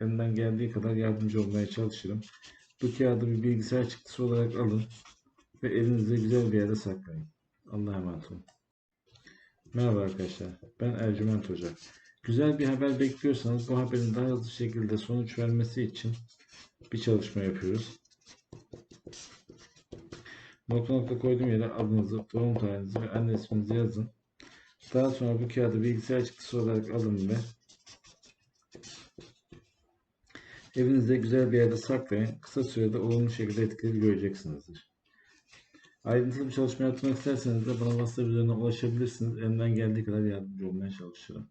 Elimden geldiği kadar yardımcı olmaya çalışırım. Bu kağıdı bir bilgisayar çıktısı olarak alın ve elinizde güzel bir yerde saklayın. Allah'a emanet olun. Merhaba arkadaşlar, ben Ercüment Hoca. Güzel bir haber bekliyorsanız bu haberin daha hızlı şekilde sonuç vermesi için bir çalışma yapıyoruz. Nokta nokta koyduğum yere adınızı, doğum tarihinizi ve anne isminizi yazın. Daha sonra bu kağıdı bilgisayar çıktısı olarak alın ve evinizde güzel bir yerde saklayın. Kısa sürede olumlu şekilde etkileri göreceksinizdir. Ayrıntılı bir çalışma yapmak isterseniz de bana WhatsApp üzerinden ulaşabilirsiniz. Elimden geldiği kadar yardımcı olmaya çalışırım.